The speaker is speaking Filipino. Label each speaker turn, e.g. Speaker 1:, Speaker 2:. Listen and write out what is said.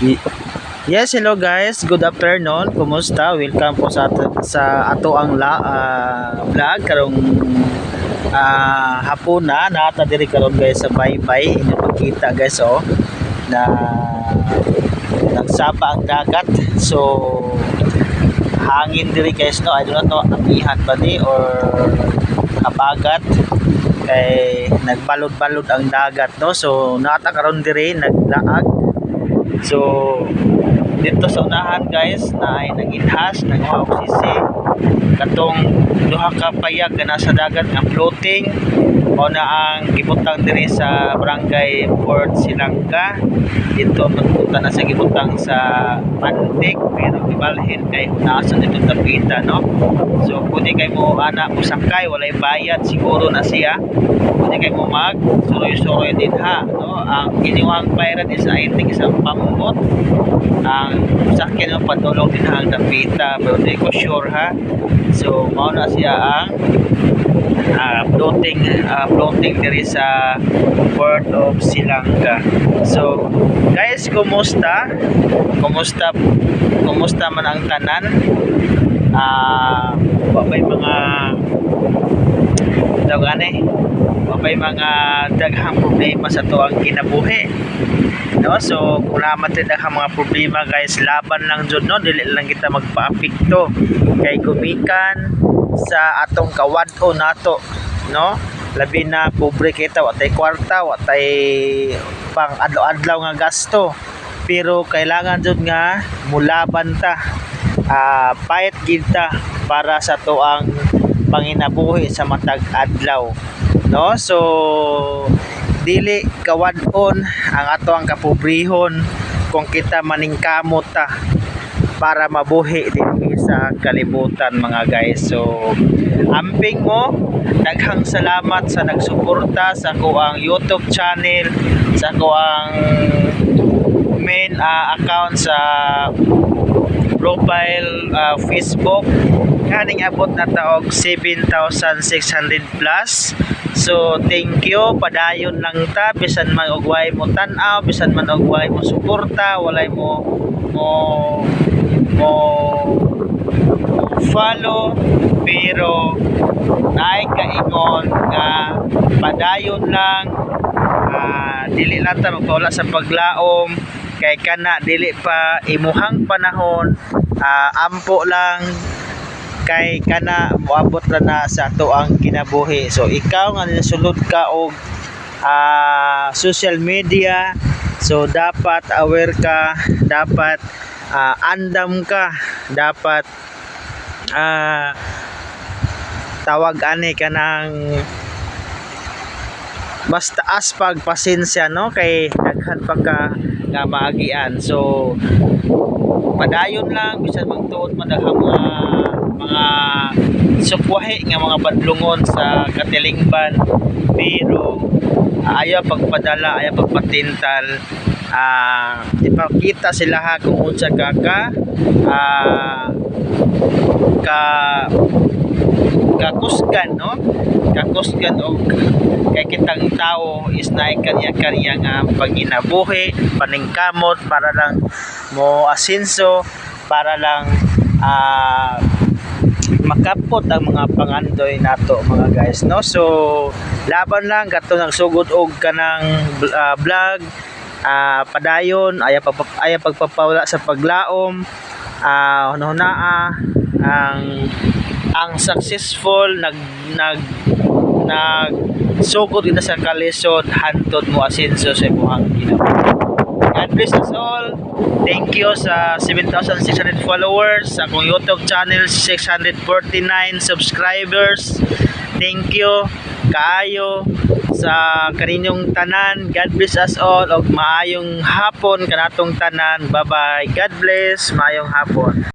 Speaker 1: Yes, hello guys. Good afternoon. Kumusta? Welcome po sa ato, sa ato ang la, ah, vlog karong ah, hapuna nata diri karon guys sa baybay inyo makita guys oh na nagsaba ang dagat. So hangin diri guys no. I don't know amihan ba ni or habagat kay nagbalod-balod ang dagat no. So nata karon diri naglaag So, dito sa unahan guys, na ay nag-inhas, oksisi. Katong duha ka payag na nasa dagat nga floating o na ang gibutang diri sa barangay Port Silangka. Dito magpunta na sa gibutang sa Mantik pero gibalhin kay nasa dito tapita no. So pwede kay mo ana mo sakay walay bayad siguro na siya. Pwede kay mo mag suroy-suroy din ha no. Ang iniwang pirate is I think isang pambot ang sakyan mo padulong din ang tapita pero di ko sure ha. So mao na siya ang ah, floating ah, floating diri sa port of Silangka. So guys, kumusta? Kumusta kumusta man ang tanan? Ah, wa may mga daw ani wa may mga daghang problema sa tuang kinabuhi. No? So kung naman daghang mga problema guys laban lang jud no? Dili lang kita magpaapekto kay gumikan sa atong kawadto nato no? Labi na pobre kita wa tay kwarta wa tay pang adlaw-adlaw nga gasto. Pero kailangan jud nga mulaban ta ah payat gid ta para sa tuang panginabuhi sa matag adlaw no? So dili kawadon ang ato ang kapobrehon kung kita maningkamot ta para mabuhi din sa kalibutan mga guys. So amping mo daghang salamat sa nagsuporta sa kuang YouTube channel sa kuang main ah, account sa profile ah, Facebook. Kaning abot na taog 7,600 plus. So thank you. Padayon lang ta. Bisan man og way mo tan-aw bisan man og way mo suporta walay mo mo mo follow. Pero naay kaingon nga padayon lang. Ah, dili lang ta magpawala sa paglaom kay kana dili pa imuhang panahon ah, ampo lang. Kay kana moabot ra na sa ato ang kinabuhi. So ikaw nga nisulod ka og ah, social media. So dapat aware ka dapat ah, andam ka dapat ah, tawag ani ka ng mas taas pag pasensya no? Kay daghan pa ka nga maagian. So padayon lang bisan magtuon man daghang mga mga sukwahi nga mga badlungon sa katilingban. Pero ayaw pagpadala ayaw pagpatintal. Ah ipakita sila ha kung unsa ka ka ah, ka kakusgan no? Kakusgan og kay kitang tao is naay kanya kanya nga panginabuhi paningkamot para lang mo asenso para lang ah makapot ang mga pangandoy nato mga guys no? So laban lang kato nagsugod og kanang ah, vlog ah, padayon aya pag aya pagpapawala sa paglaom ah hunahunaa ang ang successful nag nag nag sugod kita sa kalisod hantod mo asenso sa imong kinabuhi God bless us all. Thank you sa 7,600 followers, sa akong YouTube channel 649 subscribers. Thank you kaayo sa kaninyong tanan. God bless us all og maayong hapon kanatong tanan. Bye-bye. God bless. Maayong hapon.